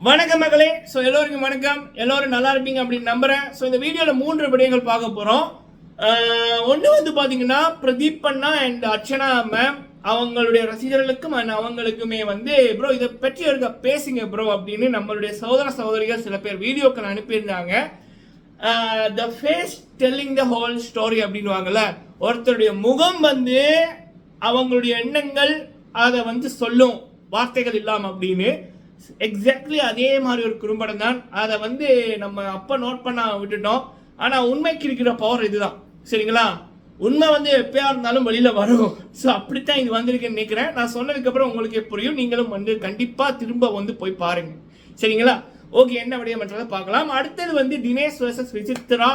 வணக்கம் மகளே ஸோ எல்லோருக்கும் வணக்கம். எல்லோரும் நல்லா இருப்பீங்க அப்படின்னு நம்புறேன். ஸோ இந்த வீடியோவில் மூன்று விடயங்கள் பார்க்க போகிறோம் ஒன்று வந்து பார்த்தீங்கன்னா பிரதீப் அண்ணா அண்ட் அர்ச்சனா மேம் அவங்களுடைய ரசிகர்களுக்கும் அண்ட் அவங்களுக்குமே வந்து ப்ரோ இதை பற்றி இருக்க பேசுங்க ப்ரோ அப்படின்னு நம்மளுடைய சகோதர சகோதரிகள் சில பேர் வீடியோக்கள் அனுப்பியிருந்தாங்க. The face telling the whole story அப்படின்வாங்கல்ல ஒருத்தருடைய முகம் வந்து அவங்களுடைய எண்ணங்கள் அதை வந்து சொல்லும் வார்த்தைகள் இல்லாமல் அப்படின்னு எக்ஸாக்ட்லி அதே மாதிரி ஒரு குறும்படம் தான். அதை வந்து நம்ம அப்போ நோட் பண்ண விட்டுட்டோம். ஆனால் உண்மைக்கு இருக்கிற பவர் இதுதான். சரிங்களா? உண்மை வந்து எப்பயா இருந்தாலும் வெளியில் வரும். ஸோ அப்படித்தான் இது வந்திருக்குன்னு நினைக்கிறேன். நான் சொன்னதுக்கப்புறம் உங்களுக்கு புரியும். நீங்களும் வந்து கண்டிப்பாக திரும்ப வந்து போய் பாருங்க. சரிங்களா? ஓகே என்ன விடயம்ன்றதை பார்க்கலாம். அடுத்தது வந்து தினேஷ் வர்சஸ் விசித்ரா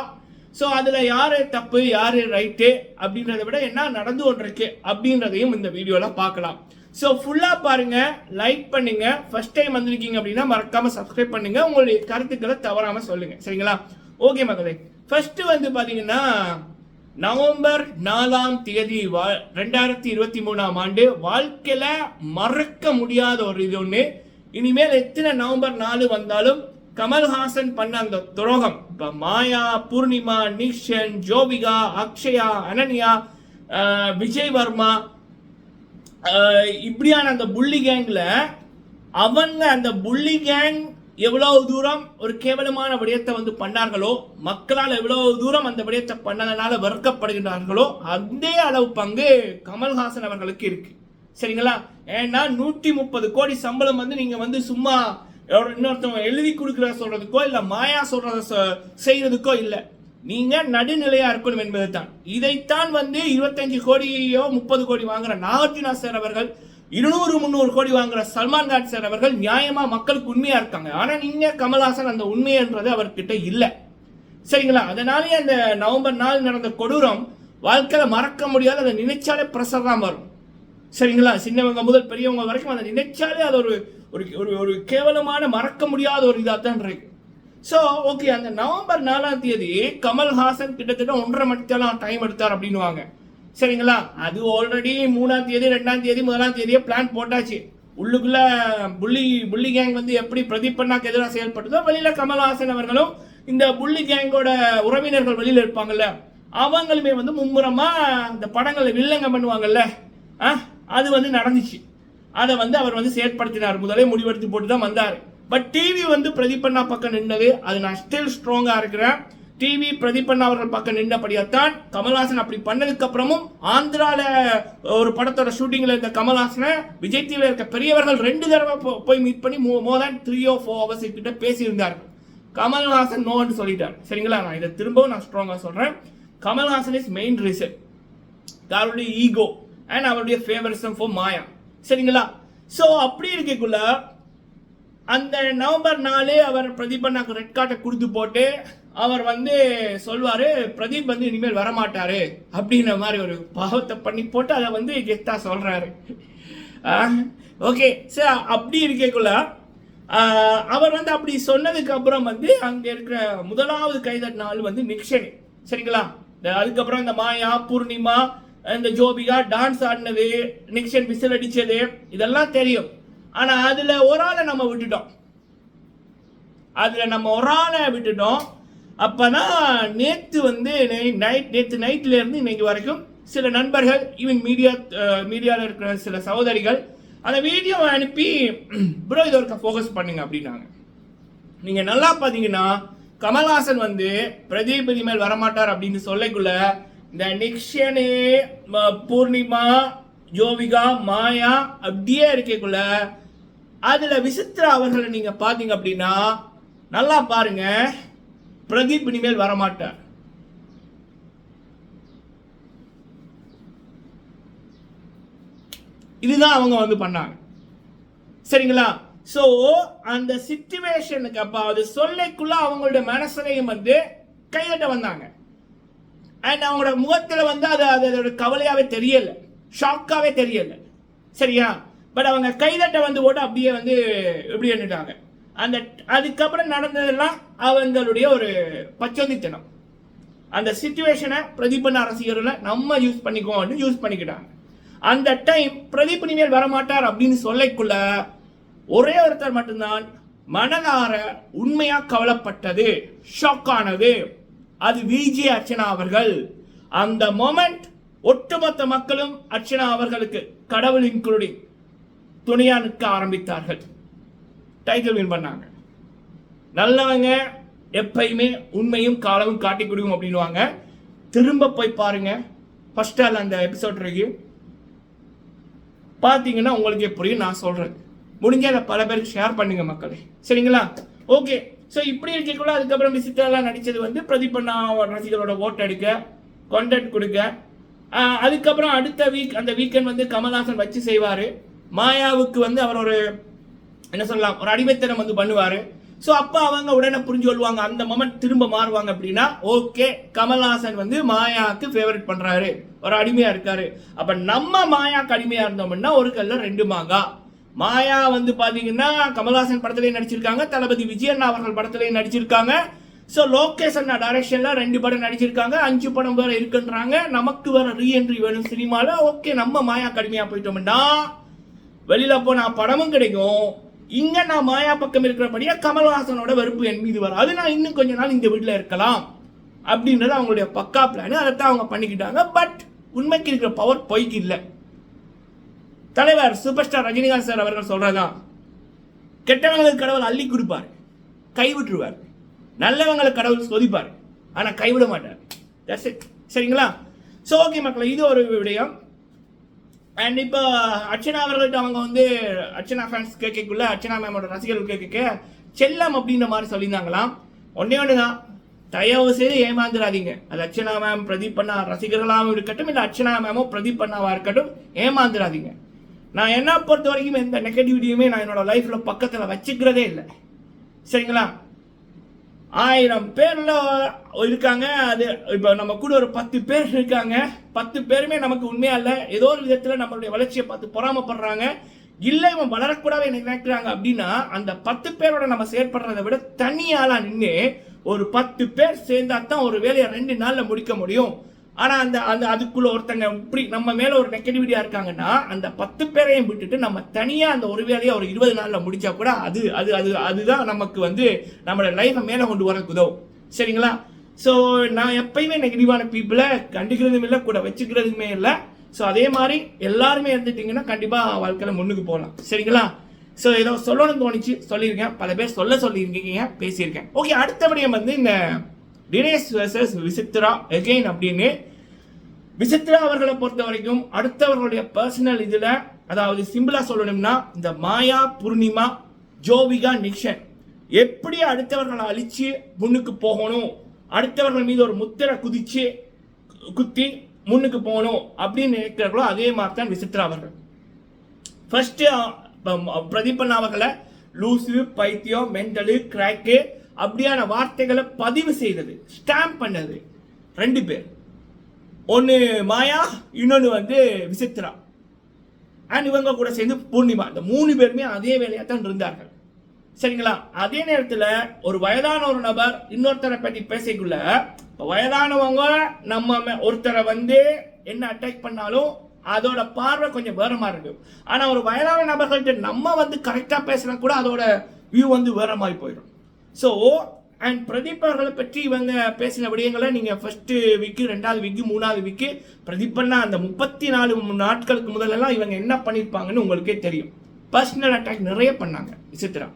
ஸோ அதில் யார் தப்பு யார் ரைட்டு அப்படின்றத விட என்ன நடந்து கொண்டிருக்கு அப்படின்றதையும் இந்த வீடியோவில் பார்க்கலாம். ஸோ ஃபுல்லாக பாருங்கள் லைக் பண்ணுங்கள் ஃபஸ்ட் டைம் வந்திருக்கீங்க அப்படின்னா மறக்காமல் சப்ஸ்கிரைப் பண்ணுங்கள் உங்களுடைய கருத்துக்களை தவறாமல் சொல்லுங்கள் சரிங்களா? ஓகே மக்களே. ஃபஸ்ட்டு வந்து பார்த்தீங்கன்னா நவம்பர் நாலாம் தேதி வா ரெண்டாயிரத்தி இருபத்தி மூணாம் ஆண்டு வாழ்க்கையில் மறக்க முடியாத ஒரு இது ஒன்று இனிமேல் எத்தனை நவம்பர் நாலு வந்தாலும் கமல்ஹாசன் பண்ண அந்த துரோகம் இப்போ மாயா பூர்ணிமா நீஷன் ஜோபிகா அக்ஷயா அனன்யா விஜய் வர்மா இப்படியான அந்த புள்ளி கேங்கில் அவங்க அந்த புள்ளி கேங் எவ்வளவு தூரம் ஒரு கேவலமான விடயத்தை வந்து பண்ணார்களோ மக்களால் எவ்வளவு தூரம் அந்த விடயத்தை பண்ணதனால வெறுக்கப்படுகின்றார்களோ அதே அளவு பங்கு கமல்ஹாசன் அவர்களுக்கு இருக்கு. சரிங்களா? ஏன்னா நூற்றி முப்பது கோடி சம்பளம் வந்து நீங்கள் வந்து சும்மா இன்னொருத்தவங்க எழுதி கொடுக்குற சொல்றதுக்கோ இல்லை மாயா சொல்றத செய்யறதுக்கோ இல்லை. நீங்க நடுநிலையா இருக்கணும் என்பது தான் இதைத்தான் வந்து இருபத்தஞ்சு கோடியோ முப்பது கோடி வாங்குற நாகார்ஜுனா சார் அவர்கள் இருநூறு முந்நூறு கோடி வாங்குற சல்மான் கான் சார் அவர்கள் நியாயமா மக்களுக்கு உண்மையா இருக்காங்க. ஆனா நீங்க கமல்ஹாசன் அந்த உண்மைன்றது அவர்கிட்ட இல்லை. சரிங்களா? அதனாலே அந்த நவம்பர் நாள் நடந்த கொடூரம் வாழ்க்கையில மறக்க முடியாத அதை நினைச்சாலே ப்ரெஷர் தான் வரும். சரிங்களா? சின்னவங்க முதல் பெரியவங்க வரைக்கும் அதை நினைச்சாலே அது ஒரு ஒரு ஒரு ஒரு கேவலமான மறக்க முடியாத ஒரு இதாக தான் இருக்கு. ஸோ ஓகே அந்த நவம்பர் நாலாம் தேதி கமல்ஹாசன் கிட்டத்தட்ட ஒன்றரை மணிக்கெல்லாம் டைம் எடுத்தார் அப்படின்னுவாங்க. சரிங்களா? அது ஆல்ரெடி மூணாம் தேதி ரெண்டாம் தேதி முதலாம் தேதியே பிளான் போட்டாச்சு. உள்ளுக்குள்ள புள்ளி புள்ளி கேங் வந்து எப்படி பிரதீப் பண்ணாக்கு எதிராக செயல்பட்டதோ வெளியில கமல்ஹாசன் அவர்களும் இந்த புள்ளி கேங்கோட உறவினர்கள் வெளியில் இருப்பாங்கல்ல அவங்களுமே வந்து மும்முரமா இந்த படங்களை வில்லங்க பண்ணுவாங்கல்ல ஆ, அது வந்து நடந்துச்சு. அதை வந்து அவர் வந்து செயற்படுத்தினார். முதலே முடிவெடுத்து போட்டு தான் வந்தார். பட் டிவி வந்து பிரதிபண்ணா பக்கம் நின்னது அது நான் ஸ்டில் ஸ்ட்ராங்காக இருக்கிறேன். டிவி பிரதிபண்ணா அவர்கள் பக்கம் நின்றபடியாத்தான் கமல்ஹாசன் அப்படி பண்ணதுக்கு அப்புறமும் ஆந்திரால ஒரு படத்தோட ஷூட்டிங்ல இருந்த கமல்ஹாசனை விஜய் டிவியில் இருக்க பெரியவர்கள் ரெண்டு தடவை போ- போய் மீட் பண்ணி more than three or four hours கிட்ட பேசியிருந்தார்கள். கமல்ஹாசன் நோன்னு சொல்லிட்டார். சரிங்களா? நான் இதை திரும்பவும் நான் ஸ்ட்ராங்காக சொல்கிறேன் கமல்ஹாசன் இஸ் மெயின் ரீசன் அவருடைய ஈகோ அண்ட் அவருடைய ஃபேவரிசம் ஃபார் மாயா. சரிங்களா? ஸோ அப்படி இருக்கக்குள்ள அந்த நவம்பர் நாலு அவர் பிரதீப் அண்ணாக்கு ரெட் கார்டை கொடுத்து போட்டு அவர் வந்து சொல்வார் பிரதீப் வந்து இனிமேல் வரமாட்டார். அப்படின்ற மாதிரி ஒரு பாவத்தை பண்ணி போட்டு அதை வந்து கெத்தாக சொல்கிறாரு ஓகே. சார் அப்படி இருக்கக்குள்ள அவர் வந்து அப்படி சொன்னதுக்கு அப்புறம் வந்து அங்கே இருக்கிற முதலாவது கைதட் நாள் வந்து நிக்ஷன் சரிங்களா? இந்த அதுக்கப்புறம் இந்த மாயா பூர்ணிமா இந்த ஜோபிகா டான்ஸ் ஆடினது நிக்ஷன் விசில் அடித்தது இதெல்லாம் தெரியும். ஆனால் அதில் ஒரு ஆளை நம்ம விட்டுட்டோம். அதில் நம்ம ஒரு ஆளை விட்டுட்டோம். அப்பதான் நேற்று வந்து நைட் நேற்று நைட்லேருந்து இன்னைக்கு வரைக்கும் சில நண்பர்கள் ஈவன் மீடியா மீடியாவில் இருக்கிற சில சகோதரிகள் அந்த வீடியோவை அனுப்பி ப்ரோ இது ஒருக்கா ஃபோக்கஸ் பண்ணுங்க அப்படின்னாங்க. நீங்கள் நல்லா பார்த்தீங்கன்னா கமல்ஹாசன் வந்து பிரதீப் இனிமேல் வரமாட்டார் அப்படின்னு சொல்லக்குள்ள இந்த நிக்ஷனு பூர்ணிமா ஜோவிகா மாயா அப்படியே இருக்கக்குள்ள அதில் விசித்ரா அவர்களை நீங்கள் பார்த்தீங்க அப்படின்னா நல்லா பாருங்க. பிரதீப் இனிமேல் வரமாட்டார். இதுதான் அவங்க வந்து பண்ணாங்க. சரிங்களா? ஸோ அந்த சிச்சுவேஷனுக்கு அப்போ அது சொல்லைக்குள்ள அவங்களோட மனசுலையும் வந்து கைதட்ட வந்தாங்க. அண்ட் அவங்களோட முகத்துல வந்து அது அது அதோட கவலையாகவே தெரியலை. ஷாக்காவே தெரியல. சரியா? பட் அவங்க கைதட்ட வந்து போட்டு அப்படியே வந்து எப்படி என்னட்டாங்க அந்த அதுக்கப்புறம் நடந்ததெல்லாம் அவங்களுடைய ஒரு பச்சோந்தித்தனம். அந்த சுச்சுவேஷனை பிரதீபன் அரசியலில் நம்ம யூஸ் பண்ணிக்குவோம்னு யூஸ் பண்ணிக்கிட்டாங்க. அந்த டைம் பிரதீப் இனிமேல் வரமாட்டார் அப்படின்னு சொல்லக்குள்ள ஒரே ஒருத்தர் மட்டும்தான் மனதார உண்மையா கவலைப்பட்டது ஷாக் ஆனது. அது விஜே அர்ச்சனா அவர்கள். அந்த மொமெண்ட் ஒட்டுமொத்த மக்களும் அர்ச்சனா அவர்களுக்கு கடவுள் இன்க்ளூடிங் துணையா நிற்க ஆரம்பித்தார்கள். டைட்டில் வின் பண்ணாங்க. நல்லவங்க எப்பயுமே உண்மையும் காலமும் காட்டி கொடுக்கும் அப்படின்னுவாங்க. திரும்ப போய் பாருங்க. ஃபர்ஸ்ட் ஆள் அந்த எபிசோட் ரிவ்யூ பார்த்தீங்கன்னா உங்களுக்கே புரியும் நான் சொல்கிறேன் முடிஞ்ச அதை பல பேருக்கு ஷேர் பண்ணுங்க மக்களே. சரிங்களா? ஓகே ஸோ இப்படி இருக்கக்குள்ள அதுக்கப்புறம் விசிட்டாலாம் நடித்தது வந்து பிரதீபண்ணா ரசிகர்களோட ஓட் எடுக்க கண்டென்ட் கொடுக்க. அதுக்கப்புறம் அடுத்த வீக் அந்த வீக்கெண்ட் வந்து கமல்ஹாசன் வச்சு செய்வார். மாயாவுக்கு வந்து அவர் ஒரு என்ன சொல்லலாம் ஒரு அடிமைத்தனம் வந்து பண்ணுவார். ஸோ அப்போ அவங்க உடனே புரிஞ்சு கொள்வாங்க அந்த மொமெண்ட் திரும்ப மாறுவாங்க அப்படின்னா ஓகே கமல்ஹாசன் வந்து மாயாவுக்கு ஃபேவரட் பண்ணுறாரு ஒரு அடிமையாக இருக்காரு. அப்போ நம்ம மாயாக்கு அடிமையாக இருந்தோம்னா ஒரு கல்ல ரெண்டு மாங்கா. மாயா வந்து பார்த்தீங்கன்னா கமல்ஹாசன் படத்திலேயே நடிச்சிருக்காங்க தளபதி விஜயண்ணா அவர்கள் படத்துலேயும் நடிச்சிருக்காங்க. ஸோ லோகேஷ் அண்ணா ரெண்டு படம் நடிச்சிருக்காங்க அஞ்சு படம் வேறு இருக்குன்றாங்க. நமக்கு வேற ரீஎன்ட்ரி வேணும் சினிமாவில் ஓகே நம்ம மாயா கடுமையாக போயிட்டோம்னா வெளியில் போனால் படமும் கிடைக்கும். இங்கே நான் மாயா பக்கம் இருக்கிறபடியாக கமல்ஹாசனோட வெறுப்பு என் மீது வரும். அது நான் இன்னும் கொஞ்ச நாள் இந்த வீட்டில் இருக்கலாம். அப்படின்றது அவங்களுடைய பக்கா பிளான் அதைத்தான் அவங்க பண்ணிக்கிட்டாங்க. பட் உண்மைக்கு இருக்கிற பவர் பொய்க்கு இல்லை. தலைவர் சூப்பர் ஸ்டார் ரஜினிகாந்த் சார் அவர்கள் சொல்கிறதான் கெட்டவங்களுக்கு கடவுள் அள்ளி கொடுப்பார். கைவிட்டுருவார். நல்லவங்களை கடவுள் சோதிப்பார். ஆனால் கைவிட மாட்டார். சரிங்களா? ஸோ ஓகே மக்களை இது ஒரு விடயம். அண்ட் இப்போ அர்ச்சனா அவர்கள்ட்ட அவங்க வந்து அர்ச்சனா ஃபேன்ஸ் கேட்கக்குள்ள அர்ச்சனா மேமோட ரசிகர்கள் கேட்க செல்லம் அப்படின்ற மாதிரி சொல்லியிருந்தாங்களாம். ஒன்னே ஒன்று தான் தயவு செய்து ஏமாந்துடாதீங்க அது அர்ச்சனா மேம் பிரதீப் பண்ணா ரசிகர்களாகவும் இருக்கட்டும் இல்லை அர்ச்சனா மேமோ பிரதீப் பண்ணாவாக இருக்கட்டும் ஏமாந்துடாதீங்க நான் என்ன பொறுத்த வரைக்கும் எந்த நெகட்டிவிட்டியுமே நான் என்னோட லைஃப்பில் பக்கத்தில் வச்சுக்கிறதே இல்லை. சரிங்களா? ஆயிரம் பேர்ல இருக்காங்க. அது இப்போ நம்ம கூட ஒரு பத்து பேர் இருக்காங்க. பத்து பேருமே நமக்கு உண்மையா இல்ல. ஏதோ ஒரு விதத்துல நம்மளுடைய வளர்ச்சியை பார்த்து பொறாமப்படுறாங்க. இல்ல இவன் வளரக்கூடாது நினைக்கிறாங்க அப்படின்னா அந்த பத்து பேரோட நம்ம செயற்படுறதை விட தனியாளா நின்று ஒரு பத்து பேர் சேர்ந்தா தான் ஒரு வேலையை ரெண்டு நாள்ல முடிக்க முடியும். ஆனால் அந்த அந்த அதுக்குள்ள ஒருத்தங்க இப்படி நம்ம மேலே ஒரு நெகட்டிவிட்டியாக இருக்காங்கன்னா அந்த பத்து பேரையும் விட்டுட்டு நம்ம தனியாக அந்த ஒரு வேலையை ஒரு இருபது நாளில் முடித்தா கூட அது அது அது அதுதான் நமக்கு வந்து நம்மளோட லைஃபை மேலே கொண்டு வர உதவும். சரிங்களா? ஸோ நான் எப்பயுமே நெகட்டிவான பீப்புளை கண்டிக்கிறதும் இல்லை கூட வச்சுக்கிறதுமே இல்லை. ஸோ அதே மாதிரி எல்லாருமே இருந்துட்டிங்கன்னா கண்டிப்பாக வாழ்க்கையில் முன்னுக்கு போகலாம். சரிங்களா? ஸோ ஏதோ சொல்லணும்னு தோணுச்சு சொல்லியிருக்கேன். பல பேர் சொல்ல சொல்லியிருக்கீங்க பேசியிருக்கேன். ஓகே அடுத்தபடியும் வந்து இந்த தினேஷ் வர்சஸ் விசித்ரா. எகெயின் அப்படின்னு விசித்ரா அவர்களை பொறுத்த வரைக்கும் அடுத்தவர்களுடைய பர்சனல் இதில் அதாவது சிம்பிளாக சொல்லணும்னா இந்த மாயா பூர்ணிமா ஜோவிகா நிக்ஷன். எப்படி அடுத்தவர்களை அழிச்சு முன்னுக்கு போகணும்? அடுத்தவர்கள் மீது ஒரு முத்திரை குதிச்சு குத்தி முன்னுக்கு போகணும் அப்படின்னு நினைக்கிறார்களோ அதே மாதிரி தான் விசித்ரா அவர்கள். ஃபர்ஸ்ட் பிரதீபன் அவர்களை லூசு பைத்தியம் மென்டலு கிராக்கு அப்படியான வார்த்தைகளை பதிவு செய்தது ஸ்டாம்ப் பண்ணது. ரெண்டு பேர். ஒன்று மாயா இன்னொன்று வந்து விசித்ரா அண்ட் இவங்க கூட சேர்ந்து பூர்ணிமா. இந்த மூணு பேருமே அதே வேலையாக தான் இருந்தார்கள். சரிங்களா? அதே நேரத்தில் ஒரு வயதான ஒரு நபர் இன்னொருத்தரை பற்றி பேசிக்குள்ள வயதானவங்க நம்ம ஒருத்தரை வந்து என்ன அட்டாக் பண்ணாலும் அதோட பார்வை கொஞ்சம் வேற மாதிரி இருக்கும். ஆனால் ஒரு வயதான நபர்கள்ட்ட நம்ம வந்து கரெக்டாக பேசினா கூட அதோட வியூ வந்து வேற மாதிரி போயிடும். ஸோ அண்ட் பிரதீப் அவர்களை பற்றி இவங்க பேசின விடயங்களை நீங்கள் ஃபஸ்ட்டு விக்கு ரெண்டாவது விக்கு மூணாவது விக்கு பிரதீபண்ணா அந்த முப்பத்தி நாலு நாட்களுக்கு முதலெல்லாம் இவங்க என்ன பண்ணியிருப்பாங்கன்னு உங்களுக்கே தெரியும். பர்சனல் அட்டாக் நிறைய பண்ணாங்க விசித்ரா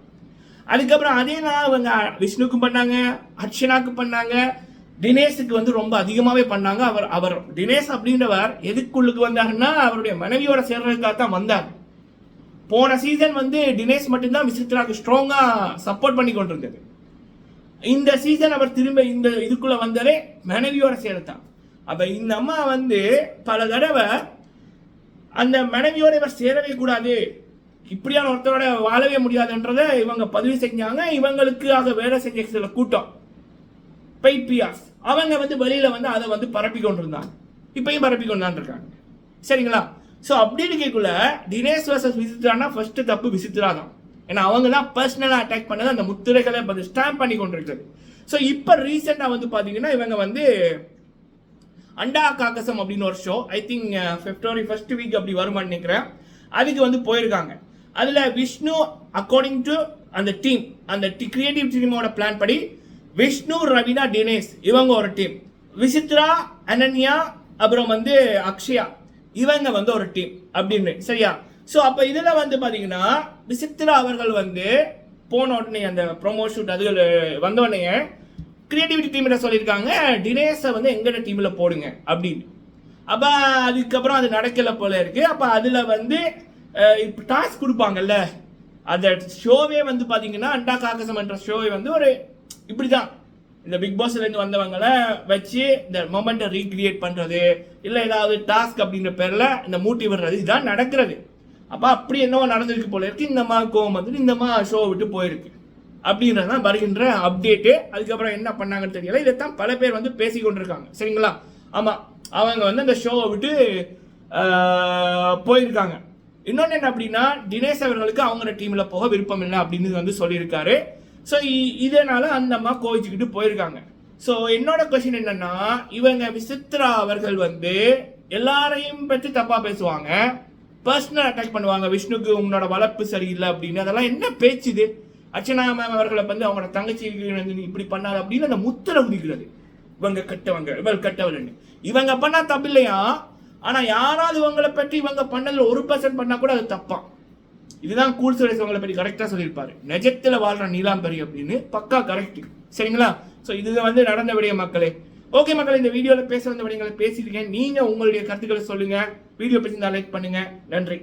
அதுக்கப்புறம் அதே நாள் அவங்க விஷ்ணுக்கும் பண்ணாங்க அர்ச்சனாக்கு பண்ணாங்க தினேஷுக்கு வந்து ரொம்ப அதிகமாகவே பண்ணாங்க. அவர் அவர் தினேஷ் அப்படின்றவர் எதுக்குள்ளுக்கு வந்தாருன்னா அவருடைய மனைவியோட சேர்றதுக்காக தான் வந்தார். போன சீசன் வந்து தினேஷ் மட்டும்தான் விசித்ராக்கு ஸ்ட்ராங்காக சப்போர்ட் பண்ணி கொண்டிருந்தது. இந்த சீசன் அவர் திரும்ப இந்த இதுக்குள்ள வந்ததே மனைவியோட சேர்த்தான். அப்ப இந்த அம்மா வந்து பல தடவை அந்த மனைவியோட இவர் சேரவே கூடாது. இப்படியான ஒருத்தரோட வாழவே முடியாதுன்றதை இவங்க பதிவு செஞ்சாங்க. இவங்களுக்காக வேலை செஞ்ச சில கூட்டம். பைப்பியாஸ் அவங்க வந்து வெளியில வந்து அதை வந்து பரப்பி கொண்டிருந்தாங்க. இப்பயும் பரப்பி கொண்டான் இருக்காங்க. சரிங்களா? ஸோ அப்படி இருக்கக்குள்ள தினேஷ் வர்சஸ் விசித்ரானா ஃபர்ஸ்ட் தப்பு விசித்ரா தான் ஏன்னா அவங்க தான் பர்சனலாக அட்டாக் பண்ணது அந்த முத்திரைகளை வந்து ஸ்டாம்ப் பண்ணி கொண்டிருக்கிறது ஸோ இப்போ ரீசெண்டாக வந்து பார்த்தீங்கன்னா இவங்க வந்து அண்டா காக்கசம் அப்படின்னு ஒரு show I think February first week அப்படி வருமான்னு நினைக்கிறேன். அதுக்கு வந்து போயிருக்காங்க. அதில் விஷ்ணு அக்கார்டிங் டு அந்த டீம் அந்த கிரியேட்டிவ் டீமோட பிளான் படி விஷ்ணு ரவினா டினேஷ் இவங்க ஒரு டீம் விசித்ரா அனன்யா அப்புறம் வந்து அக்ஷயா இவங்க வந்து ஒரு டீம் அப்படின்னு. சரியா? ஸோ அப்போ இதில் வந்து பார்த்தீங்கன்னா விசித்திரா அவர்கள் வந்து போன உடனே அந்த ப்ரோமோ ஷூட் அது வந்த உடனே கிரியேட்டிவிட்டி டீம்கிட்ட சொல்லியிருக்காங்க டினேஸை வந்து எங்கட டீமில் போடுங்க அப்படின்னு. அப்போ அதுக்கப்புறம் அது நடக்கலை போல இருக்குது அப்போ அதில் வந்து இப்போ டாஸ்க் கொடுப்பாங்கல்ல அந்த ஷோவே வந்து பார்த்தீங்கன்னா அண்டா காக்கசம்ன்ற ஷோவை வந்து ஒரு இப்படி தான் இந்த பிக் பாஸ்லேருந்து வந்தவங்களை வச்சு இந்த மொமெண்ட்டை ரீக்ரியேட் பண்ணுறது இல்லை ஏதாவது டாஸ்க் அப்படின்ற பேரில் இந்த மூட்டி விடுறது இதுதான் நடக்கிறது. அப்போ அப்படி என்னவோ நடந்திருக்கு போல இருக்கு. இந்தமா கோவம் வந்துட்டு இந்தமா ஷோ விட்டு போயிருக்கு. அப்படின்றது தான் வருகின்ற அப்டேட்டு அதுக்கப்புறம் என்ன பண்ணாங்கன்னு தெரியல. இதைத்தான் பல பேர் வந்து பேசி கொண்டிருக்காங்க. சரிங்களா? ஆமாம் அவங்க வந்து அந்த ஷோவை விட்டு போயிருக்காங்க. இன்னொன்று என்ன அப்படின்னா தினேஷ் அவர்களுக்கு அவங்களோட டீமில் போக விருப்பம் இல்லை அப்படின்னு வந்து சொல்லியிருக்காரு. ஸோ இதனால் அந்த அம்மா கோவிச்சுக்கிட்டு போயிருக்காங்க. ஸோ என்னோட கொஸ்டின் என்னன்னா இவங்க விசித்ரா அவர்கள் வந்து எல்லாரையும் பற்றி தப்பாக பேசுவாங்க. பர்சனல் அட்டாக் பண்ணுவாங்க. விஷ்ணுக்கு உன்னோட வளர்ப்பு சரியில்லை அப்படின்னு. அதெல்லாம் என்ன பேச்சு இது? அர்ச்சனா மேம் அவர்களை வந்து அவங்களோட தங்கச்சி நீ இப்படி பண்ணாது அப்படின்னு அந்த முத்திர உதிக்கிறது. இவங்க கெட்டவங்க. இவள் கெட்டவள்னு. இவங்க பண்ணா தப்பு இல்லையா ஆனா யாராவது இவங்களை பற்றி இவங்க பண்ணதுல ஒரு பர்சன்ட் பண்ணா கூட அது தப்பான் இதுதான் கூல் சுரேஷ் அவங்களை பற்றி கரெக்டாக சொல்லியிருப்பாரு. நிஜத்தில் வாழ்ற நீலாம்பரி அப்படின்னு. பக்கா கரெக்ட் சரிங்களா? ஸோ இது வந்து நடந்த விடைய மக்களே. ஓகே மக்கள் இந்த வீடியோவில் பேச வந்த விடயங்களை பேசியிருக்கேன். நீங்கள் உங்களுடைய கருத்துக்களை சொல்லுங்கள் வீடியோ பற்றி லைக் பண்ணுங்கள் நன்றி.